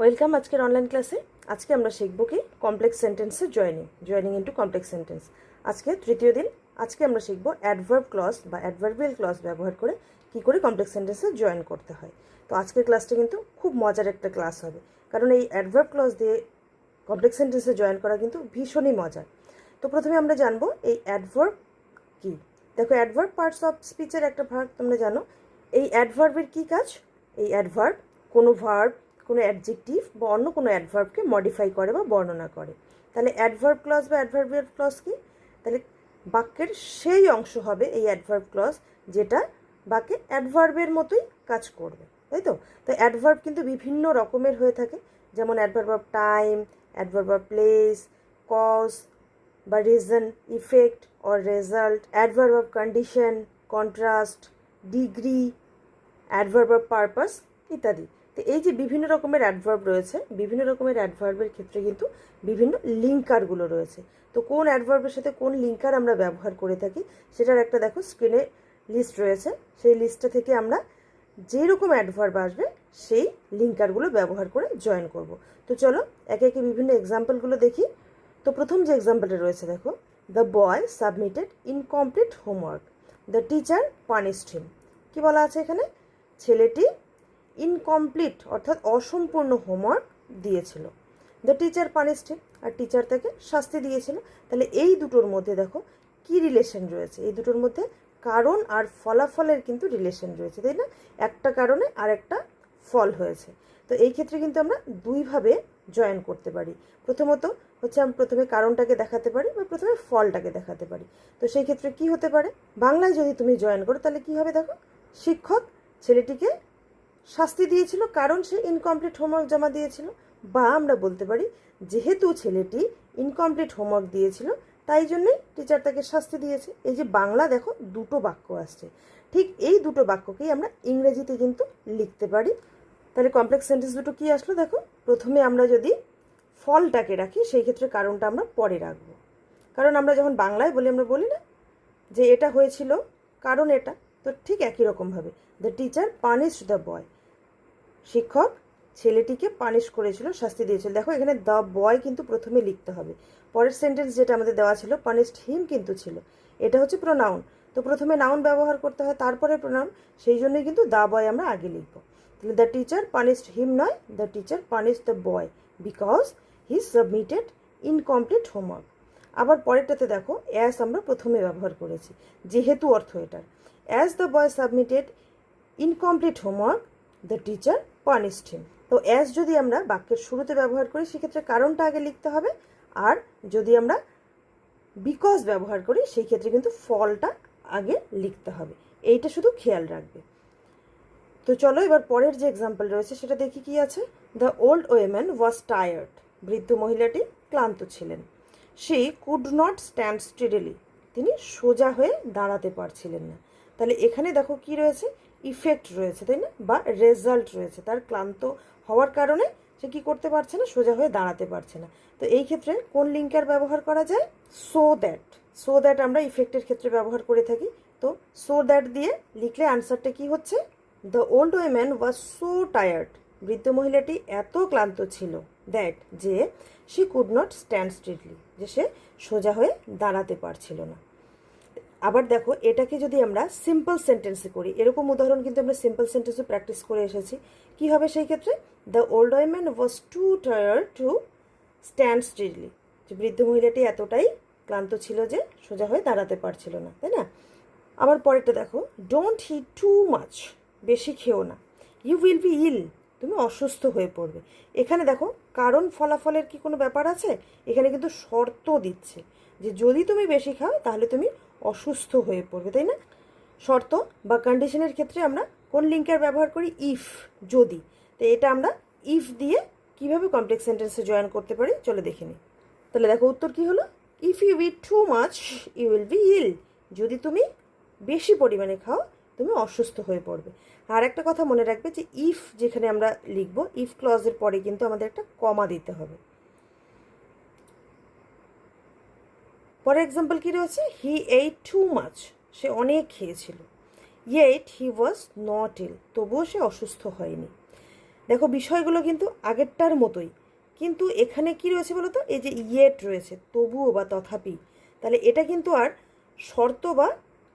Welcome আজকের online ক্লাসে আজকে আমরা শিখব কি? কমপ্লেক্স সেন্টেন্সে joining joining into complex sentence আজকে তৃতীয় দিন, আজকে আমরা শিখব অ্যাডভার্ব ক্লজ বা অ্যাডভার্বিয়াল ক্লজ ব্যবহার করে কি করে কমপ্লেক্স সেন্টেন্সে জয়েন করতে হয়। তো আজকের ক্লাসটা কিন্তু খুব মজার একটা ক্লাস হবে। কারণ এই অ্যাডভার্ব ক্লজ দিয়ে কমপ্লেক্স সেন্টেন্সে জয়েন করা কিন্তু ভীষণই মজার। তো প্রথমে আমরা জানব এই অ্যাডভার্ব কি? দেখো অ্যাডভার্ব পার্টস অফ স্পিচের একটা ভাগ, তোমরা জানো। এই অ্যাডভার্বের কি কাজ? এই অ্যাডভার্ব কোনো ভার্ব কোনো অ্যাডজেক্টিভ বা অন্য কোনো অ্যাডভার্বকে মডিফাই করে বা বর্ণনা করে। তাহলে অ্যাডভার্ব ক্লজ বা অ্যাডভার্বিয়াল ক্লজ কি? তাহলে বাক্যের সেই অংশ হবে এই অ্যাডভার্ব ক্লজ যেটা বাক্যে অ্যাডভার্বের মতোই কাজ করবে, তাই তো? তো অ্যাডভার্ব কিন্তু বিভিন্ন রকমের হয়ে থাকে। যেমন adverb of time adverb of place cause বা reason effect or result adverb of condition contrast degree adverb of purpose ইত্যাদি। তো এই যে বিভিন্ন রকমের অ্যাডভার্ব রয়েছে, বিভিন্ন রকমের অ্যাডভার্বের ক্ষেত্রে কিন্তু বিভিন্ন লিঙ্কারগুলো রয়েছে। তো কোন অ্যাডভার্বের সাথে কোন লিঙ্কার আমরা ব্যবহার করে থাকি, সেটার একটা দেখো স্ক্রিনে লিস্ট রয়েছে। সেই লিস্টটা থেকে আমরা যেই রকম অ্যাডভার্ব আসবে, সেই লিঙ্কারগুলো ব্যবহার করে জয়েন করব। তো চলো, একে একে বিভিন্ন এক্সাম্পলগুলো দেখি। তো প্রথম যে এক্সাম্পলটা রয়েছে দেখো the boy submitted incomplete homework the teacher punished him কী বলা আছে এখানে? ছেলেটি ইনকমপ্লিট অর্থাৎ অসম্পূর্ণ হোমওয়ার্ক দিয়েছিল। দ্য টিচার হিম আর টিচার তাকে শাস্তি দিয়েছিল। তাহলে এই দুটোর মধ্যে দেখো কি রিলেশন রয়েছে? এই দুটোর মধ্যে কারণ আর ফলাফলের কিন্তু রিলেশন রয়েছে, তাই না? একটা কারণে আর একটা ফল হয়েছে। তো এই ক্ষেত্রে কিন্তু আমরা দুইভাবে জয়েন করতে পারি। প্রথমত হচ্ছে আমি প্রথমে কারণটাকে দেখাতে পারি বা প্রথমে ফলটাকে দেখাতে পারি। তো সেই ক্ষেত্রে কি হতে পারে? বাংলায় যদি তুমি জয়েন করো, তাহলে কি হবে দেখো? শিক্ষক ছেলেটিকে শাস্তি দিয়েছিল, কারণ সে ইনকমপ্লিট হোমওয়ার্ক জমা দিয়েছিল। বা আমরা বলতে পারি, যেহেতু ছেলেটি ইনকমপ্লিট হোমওয়ার্ক দিয়েছিল, তাই জন্যই টিচার তাকে শাস্তি দিয়েছে। এই যে বাংলা, দেখো, দুটো বাক্য আসছে। ঠিক এই দুটো বাক্যকেই আমরা ইংরেজিতে কিন্তু লিখতে পারি। তাহলে কমপ্লেক্স সেন্টেন্স দুটো কী আসলো, দেখো? প্রথমে আমরা যদি ফলটাকে রাখি, সেই ক্ষেত্রে কারণটা আমরা পরে রাখব। কারণ আমরা যখন বাংলায় বলি, আমরা বলি না যে এটা হয়েছিল কারণ এটা, তো ঠিক একই রকমভাবে the teacher punish the boy শিক্ষক ছেলেটিকে পানিশ করেছিল, শাস্তি দিয়েছিল। দেখো, এখানে দ্য বয় কিন্তু প্রথমে লিখতে হবে। পরের সেন্টেন্স যেটা আমাদের দেওয়া ছিল পানিশড হিম কিন্তু ছিল। এটা হচ্ছে প্রোনাউন তো প্রথমে নাউন ব্যবহার করতে হয়, তারপরে প্রোনাউন সেই জন্যই কিন্তু দ্য বয় আমরা আগে লিখব। তাহলে দ্য টিচার পানিশড হিম নয় the teacher punish the boy because he submitted incomplete homework আবার পরেরটাতে দেখো অ্যাস আমরা প্রথমে ব্যবহার করেছি, যেহেতু অর্থ এটার। As the boy submitted incomplete homework the teacher punished তো অ্যাজ যদি আমরা বাক্যের শুরুতে ব্যবহার করি, সেক্ষেত্রে কারণটা আগে লিখতে হবে। আর যদি আমরা বিকজ ব্যবহার করি সেই ক্ষেত্রে কিন্তু ফলটা আগে লিখতে হবে। এইটা শুধু খেয়াল রাখবে। তো চলো এবার পরের যে এক্সাম্পল রয়েছে, সেটা দেখি কি আছে। The old woman was tired বৃদ্ধ মহিলাটি ক্লান্ত ছিলেন। সে কুড নট স্ট্যান্ড স্টেডিলি তিনি সোজা হয়ে দাঁড়াতে পারছিলেন না। তাহলে এখানে দেখো কি রয়েছে? ইফেক্ট রয়েছে, তাই না? বা রেজাল্ট রয়েছে, তার ক্লান্ত হওয়ার কারণে সে কি করতে পারছে না? সোজা হয়ে দাঁড়াতে পারছে না। তো এই ক্ষেত্রে কোন লিঙ্কার ব্যবহার করা যায়? সো দ্যাট সো দ্যাট আমরা ইফেক্টের ক্ষেত্রে ব্যবহার করে থাকি। তো সো দ্যাট দিয়ে লিখলে আনসারটা কি হচ্ছে? The old woman was so tired বৃদ্ধ মহিলাটি এত ক্লান্ত ছিল দ্যাট যে she could not stand straightly যে সে সোজা হয়ে দাঁড়াতে পারছিল না। আবার দেখো, এটাকে যদি আমরা সিম্পল সেন্টেন্সে করি, এরকম উদাহরণ কিন্তু আমরা সিম্পল সেন্টেন্সে প্র্যাকটিস করে এসেছি। কি হবে সেই ক্ষেত্রে? The old woman was too tire too stand straightly যে বৃদ্ধ মহিলাটি এতটাই ক্লান্ত ছিল যে সোজা হয়ে দাঁড়াতে পারছিল না, তাই না? আবার পরেরটা দেখো ডোন্ট হি টু মাচ বেশি খেও না। ইউ উইল বি ইল তুমি অসুস্থ হয়ে পড়বে। এখানে দেখো, কারণ ফলাফলের কি কোনো ব্যাপার আছে? এখানে কিন্তু শর্ত দিচ্ছে যে যদি তুমি বেশি খাও, তাহলে তুমি অসুস্থ হয়ে পড়বে, তাই না? শর্ত বা কন্ডিশনের ক্ষেত্রে আমরা কোন লিঙ্কের ব্যবহার করি? ইফ যদি। তো এটা আমরা ইফ দিয়ে কীভাবে কমপ্লেক্স সেন্টেন্সে জয়েন করতে পারি? চলে দেখে নিই। তাহলে দেখো, উত্তর কি হলো? If you eat too much you will be ill যদি তুমি বেশি পরিমাণে খাও, তুমি অসুস্থ হয়ে পড়বে। আর একটা কথা মনে রাখবে যে ইফ যেখানে আমরা লিখব ইফ ক্লজের পরে কিন্তু আমাদের একটা কমা দিতে হবে। পরে এক্সাম্পল কী রয়েছে? হি এইট টু মাচ সে অনেক খেয়েছিল। ইয়েট হি ওয়াজ নট ইল তবুও সে অসুস্থ হয়নি। দেখো, বিষয়গুলো কিন্তু আগেরটার মতোই। কিন্তু এখানে কি রয়েছে বলো তো এই যে ইয়েট রয়েছে, তবুও বা তথাপি। তাহলে এটা কিন্তু আর শর্ত বা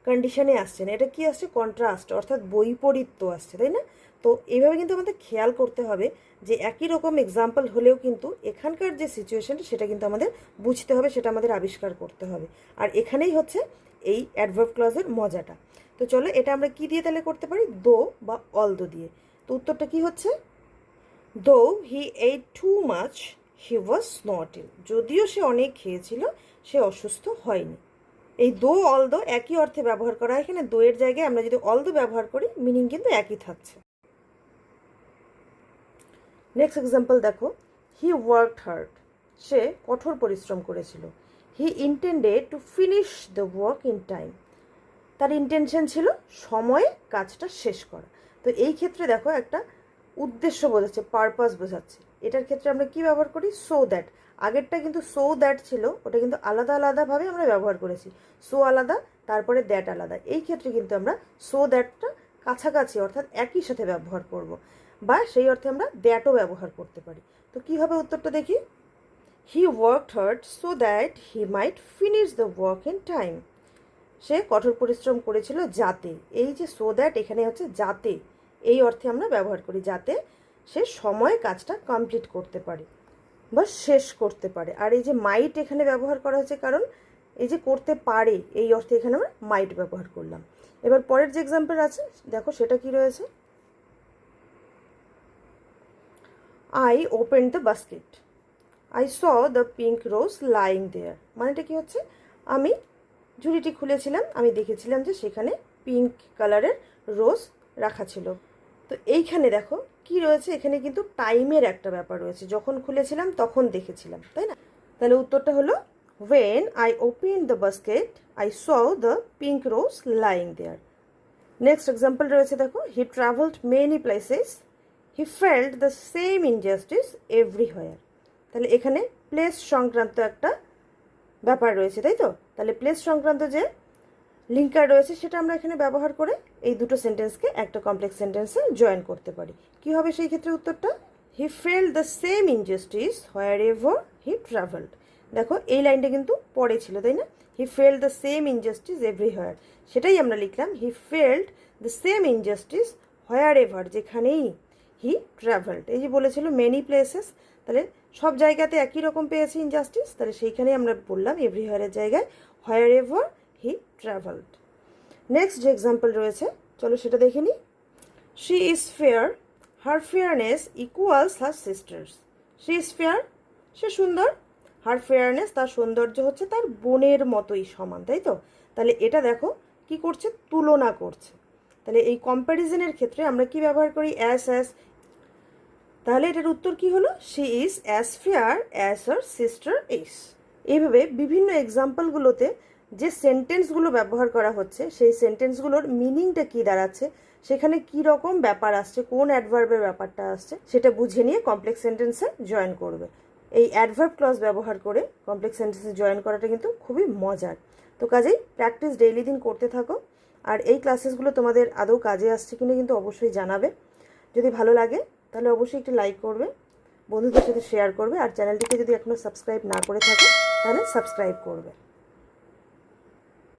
কন্ডিশনে আসছে না। এটা কি আসছে? কন্ট্রাস্ট অর্থাৎ বৈপরীত্য আসছে, তাই না? তো এইভাবে কিন্তু আমাদের খেয়াল করতে হবে যে একই রকম এক্সাম্পল হলেও কিন্তু এখানকার যে সিচুয়েশনটা সেটা কিন্তু আমাদের বুঝতে হবে, সেটা আমাদের আবিষ্কার করতে হবে। আর এখানেই হচ্ছে এই অ্যাডভার্ব ক্লজের মজাটা। তো চলো, এটা আমরা কি দিয়ে তাহলে করতে পারি? দো বা অল দো দিয়ে। তো উত্তরটা কি হচ্ছে? Though he ate too much he was not ill যদিও সে অনেক খেয়েছিল, সে অসুস্থ হয়নি। এই দো অল দো একই অর্থে ব্যবহার করা এখানে দোয়ের জায়গায় আমরা যদি অল দো ব্যবহার করি মিনিং কিন্তু একই থাকছে। নেক্সট এক্সাম্পল দেখো হি ওয়ার্কড হার্ড সে কঠোর পরিশ্রম করেছিল। He intended to finish the work in time তার ইন্টেনশন ছিল সময়ে কাজটা শেষ করা। তো এই ক্ষেত্রে দেখো একটা উদ্দেশ্য বোঝাচ্ছে পারপাস বোঝাচ্ছে। এটার ক্ষেত্রে আমরা কি ব্যবহার করি? সো দ্যাট আগেরটা কিন্তু সো দ্যাট ছিল, ওটা কিন্তু আলাদা আলাদাভাবে আমরা ব্যবহার করেছি। সো আলাদা, তারপরে দ্যাট আলাদা। এই ক্ষেত্রে কিন্তু আমরা সো দ্যাটটা কাছাকাছি, অর্থাৎ একই সাথে ব্যবহার করব। বা সেই অর্থে আমরা দ্যাটও ব্যবহার করতে পারি। তো কী হবে উত্তরটা দেখি? He worked hard so that he might finish the work in time সে কঠোর পরিশ্রম করেছিল যাতে। এই যে সো দ্যাট এখানে হচ্ছে যাতে। এই অর্থে আমরা ব্যবহার করি যাতে সে সময়ে কাজটা কমপ্লিট করতে পারে বা শেষ করতে পারে। আর এই যে মাইট এখানে ব্যবহার করা হয়েছে কারণ এই যে করতে পারে, এই অর্থে এখানে আমরা মাইট ব্যবহার করলাম। এবার পরের যে এক্সাম্পল আছে, দেখো সেটা কি রয়েছে? I open the basket I saw the pink rose lying there মানেটা কি হচ্ছে? আমি ঝুড়িটি খুলেছিলাম, আমি দেখেছিলাম যে সেখানে পিঙ্ক কালারের রোজ রাখা ছিল। তো এইখানে দেখো কি রয়েছে, এখানে কিন্তু টাইমের একটা ব্যাপার রয়েছে। যখন খুলেছিলাম তখন দেখেছিলাম, তাই না? তাহলে উত্তরটা হলো when I open the basket I saw the pink rose lying there next example রয়েছে দেখো he travelled many places he felt the same injustice everywhere তাহলে এখানে প্লেস সংক্রান্ত একটা ব্যাপার রয়েছে, তাই তো? তাহলে প্লেস সংক্রান্ত যে লিঙ্কার রয়েছে, সেটা আমরা এখানে ব্যবহার করে এই দুটো সেন্টেন্সকে একটা কমপ্লেক্স সেন্টেন্সে জয়েন করতে পারি। কি হবে সেই ক্ষেত্রে উত্তরটা? He fell the same injustice wherever he travelled দেখো, এই লাইনটা কিন্তু পরে ছিল, তাই না? He fell the same injustice everywhere সেটাই আমরা লিখলাম। He felt the same injustice wherever যেখানেই হি ট্রাভেলড। এই যে বলেছিল মেনি প্লেসেস তাহলে সব জায়গাতে একই রকম পেয়েছে ইনজাস্টিস তাহলে সেইখানেই আমরা বললাম এভরিহোয়ারের জায়গায় wherever he travelled next যে এক্সাম্পল রয়েছে, চলো সেটা দেখে নিই she is fair her fairness equals her sisters she is fair সে সুন্দর হার ফেয়ারনেস তার সৌন্দর্য হচ্ছে তার বোনের মতোই সমান, তাই তো? তাহলে এটা দেখো কি করছে, তুলনা করছে। তাহলে এই কম্প্যারিজনের ক্ষেত্রে আমরা কি ব্যবহার করি? অ্যাস অ্যাস তাহলে এটার উত্তর কি হলো? She is as fair as her sister is এইভাবে বিভিন্ন এক্সাম্পলগুলোতে যে সেন্টেন্সগুলো ব্যবহার করা হচ্ছে, সেই সেন্টেন্সগুলোর মিনিংটা কী দাঁড়াচ্ছে, সেখানে কি রকম ব্যাপার আসছে, কোন অ্যাডভার্বের ব্যাপারটা আসছে, সেটা বুঝে নিয়ে কমপ্লেক্স সেন্টেন্সে জয়েন করবে। এই অ্যাডভার্ব ক্লজ ব্যবহার করে কমপ্লেক্স সেন্টেন্সে জয়েন করাটা কিন্তু খুবই মজার। তো কাজেই প্র্যাকটিস ডেইলি দিন করতে থাকো। আর এই ক্লাসেসগুলো তোমাদের আদৌ কাজে আসছে কিনা কিন্তু অবশ্যই জানাবে। যদি ভালো লাগে তাহলে অবশ্যই একটু লাইক করবে, বন্ধুদের সাথে শেয়ার করবে, আর চ্যানেলটিকে যদি এখনও সাবস্ক্রাইব না করে থাকে, তাহলে সাবস্ক্রাইব করবে।